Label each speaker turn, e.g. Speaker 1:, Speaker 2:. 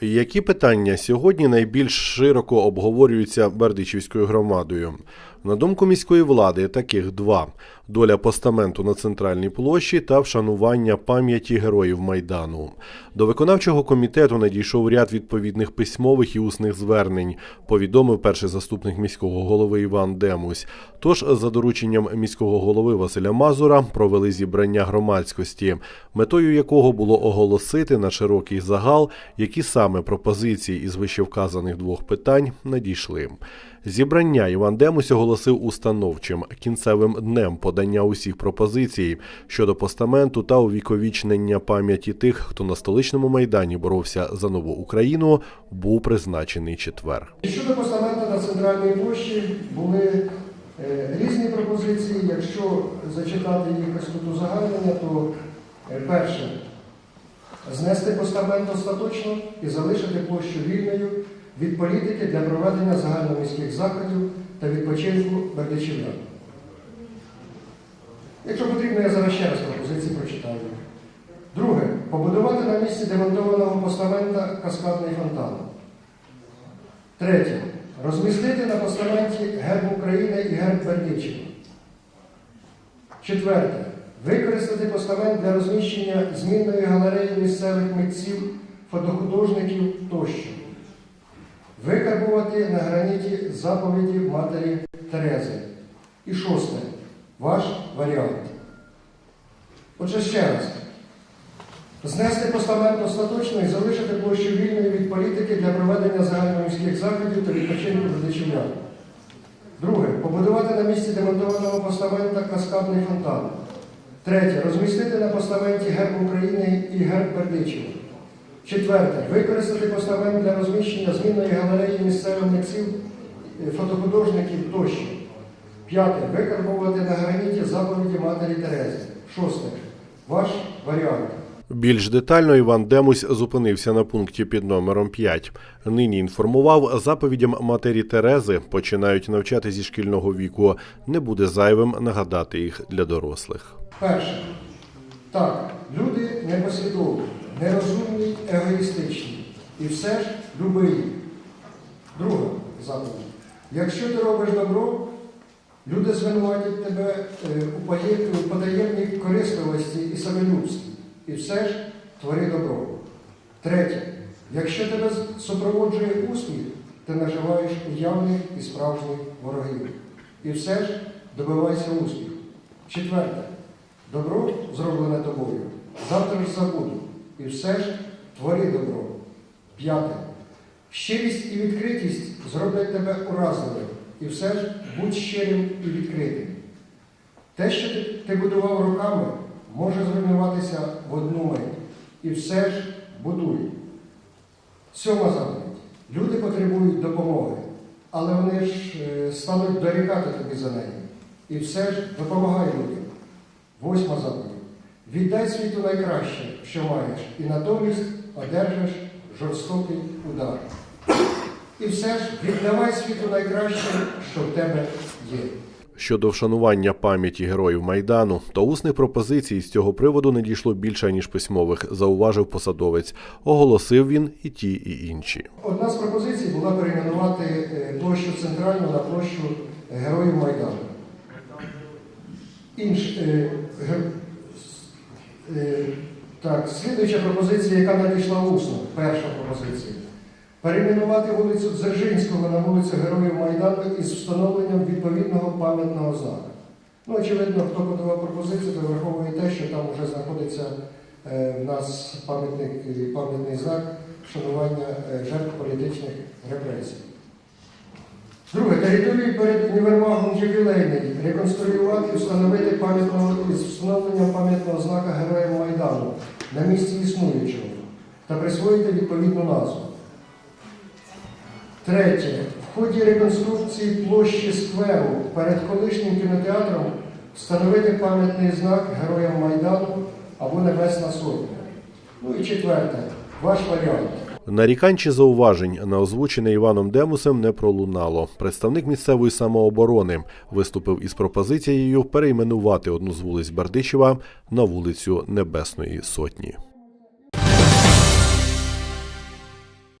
Speaker 1: Які питання сьогодні найбільш широко обговорюються Бердичівською громадою? На думку міської влади, таких два: доля постаменту на центральній площі та вшанування пам'яті героїв Майдану. До виконавчого комітету надійшов ряд відповідних письмових і усних звернень, повідомив перший заступник міського голови Іван Демусь. Тож, за дорученням міського голови Василя Мазура, провели зібрання громадськості, метою якого було оголосити на широкий загал, які саме пропозиції із вищевказаних двох питань надійшли. Зібрання Іван Демусь оголосив установчим кінцевим днем подання усіх пропозицій щодо постаменту та увіковічнення пам'яті тих, хто на столичному майдані боровся за нову Україну, був призначений четвер.
Speaker 2: Щодо постаменту на центральній площі були е, різні пропозиції. Якщо зачитати їх ось тут узагальнення, то е, перше знести постамент остаточно і залишити площу вільною від політики для проведення загальноміських заходів та відпочинку бердичівлян. Якщо потрібно, я зараз ще раз пропозиції прочитаю. Друге, побудувати на місці демонтованого постамента каскадний фонтан. Третє. Розмістити на постаменті герб України і герб Бердичева. Четверте. Використати постамент для розміщення змінної галереї місцевих митців, фотохудожників тощо. Викарбувати на граніті заповіді Матері Терези. І шосте. Ваш варіант. Отже, ще раз. Знести постамент остаточно і залишити площу вільною від політики для проведення загальноміських заходів та відпочинку глядачівлян. Друге. Побудувати на місці демонтованого постамента каскадний фонтан. Третє. Розмістити на постаменті герб України і герб Бердичева. Четверте. Використати постамент для розміщення змінної галереї місцевих митців, е, фотохудожників тощо. П'яте. Викарбувати на граніті заповіді Матері Терези. Шосте. Ваш варіант.
Speaker 1: Більш детально Іван Демусь зупинився на пункті під номером 5. Нині інформував, заповідям матері Терези починають навчати зі шкільного віку. Не буде зайвим нагадати їх для дорослих.
Speaker 2: Перше. Так, люди непослідовні, нерозумні, егоїстичні. І все ж люби їх. Друга заповідь. Якщо ти робиш добро, люди звинуватять тебе е, у потаємній корисливості і самолюбстві. І все ж твори добро. Третє. Якщо тебе супроводжує успіх, ти наживаєш уявних і справжніх ворогів. І все ж добивайся успіху. Четверте. Добро, зроблене тобою, завтра ж забуду. І все ж твори добро. П'яте. Щирість і відкритість зроблять тебе уразливим. І все ж будь щирим і відкритим. Те, що ти, ти будував руками, може зруйнуватися в одну мить. І все ж будуй. Сьома заповідь. Люди потребують допомоги, але вони ж е, стануть дорікати тобі за неї. І все ж допомагай людям. Восьма заповідь. Віддай світу найкраще, що маєш, і натомість одержиш жорстокий удар. І все ж віддавай світу найкраще, що в тебе є.
Speaker 1: Щодо вшанування пам'яті героїв майдану, то усних пропозицій з цього приводу не дійшло більше ніж письмових, зауважив посадовець. Оголосив він і ті, і інші.
Speaker 2: Одна з пропозицій була перейменувати е, площу центральну на площу е, Героїв Майдану. Інш, е, е, так, слідуюча пропозиція, яка надійшла усно, перша пропозиція. Перейменувати вулицю Дзержинського на вулицю Героїв Майдану із встановленням відповідного пам'ятного знаку. Ну, очевидно, хто подавав пропозицію, то враховує те, що там вже знаходиться е, в нас е, пам'ятний знак вшанування е, жертв політичних репресій. Друге, територію перед універмагом ювілейний реконструювати і встановити пам'ятного із встановленням пам'ятного знака Героям Майдану на місці існуючого та присвоїти відповідну назву. Третє. В ході реконструкції площі скверу перед колишнім кінотеатром встановити пам'ятний знак Героям Майдану або Небесна Сотня. Ну і четверте. Ваш варіант.
Speaker 1: Нарікань чи зауважень на озвучене Іваном Демусем не пролунало. Представник місцевої самооборони виступив із пропозицією перейменувати одну з вулиць Бердичева на вулицю Небесної Сотні.